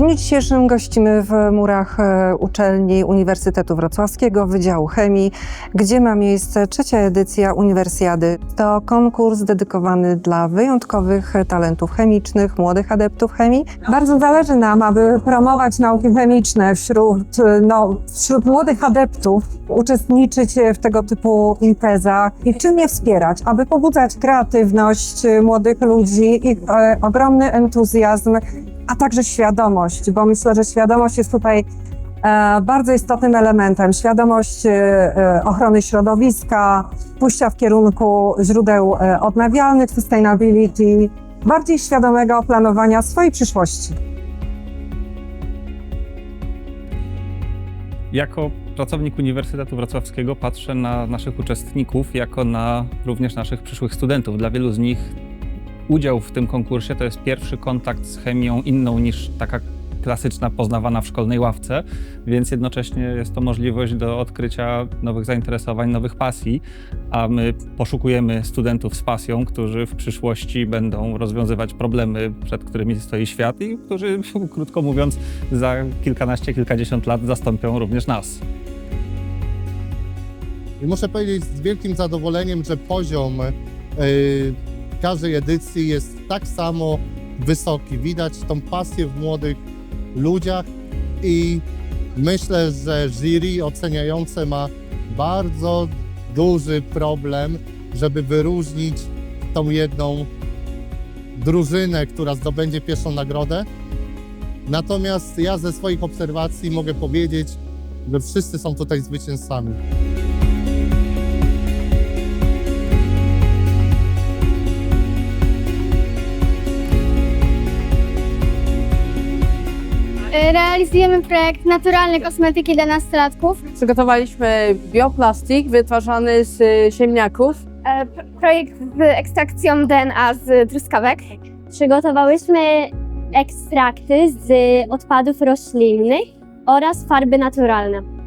dniu dzisiejszym gościmy w murach e, uczelni Uniwersytetu Wrocławskiego Wydziału Chemii, gdzie ma miejsce trzecia edycja Uniwersjady. To konkurs dedykowany dla wyjątkowych talentów chemicznych, młodych adeptów chemii. Bardzo zależy nam, aby promować nauki chemiczne wśród, e, no, wśród młodych adeptów, uczestniczyć w tego typu imprezach i czynnie wspierać, aby pobudzać kreatywność młodych ludzi, ich e, ogromny entuzjazm, a także świadomość, bo myślę, że świadomość jest tutaj e, bardzo istotnym elementem. Świadomość e, e, ochrony środowiska, pójścia w kierunku źródeł odnawialnych, sustainability, bardziej świadomego planowania swojej przyszłości. Jako pracownik Uniwersytetu Wrocławskiego patrzę na naszych uczestników jako na również naszych przyszłych studentów. Dla wielu z nich udział w tym konkursie to jest pierwszy kontakt z chemią inną niż taka klasyczna, poznawana w szkolnej ławce, więc jednocześnie jest to możliwość do odkrycia nowych zainteresowań, nowych pasji, a my poszukujemy studentów z pasją, którzy w przyszłości będą rozwiązywać problemy, przed którymi stoi świat i którzy, krótko mówiąc, za kilkanaście, kilkadziesiąt lat zastąpią również nas. I muszę powiedzieć z wielkim zadowoleniem, że poziom y, każdej edycji jest tak samo wysoki. Widać tą pasję w młodych ludziach i myślę, że jury oceniające ma bardzo duży problem, żeby wyróżnić tą jedną drużynę, która zdobędzie pierwszą nagrodę. Natomiast ja ze swoich obserwacji mogę powiedzieć, że wszyscy są tutaj zwycięzcami. Realizujemy projekt Naturalne kosmetyki dla nastolatków. Przygotowaliśmy bioplastik wytwarzany z y, ziemniaków. E, Projekt z ekstrakcją DNA z truskawek. Przygotowałyśmy ekstrakty z odpadów roślinnych oraz farby naturalne.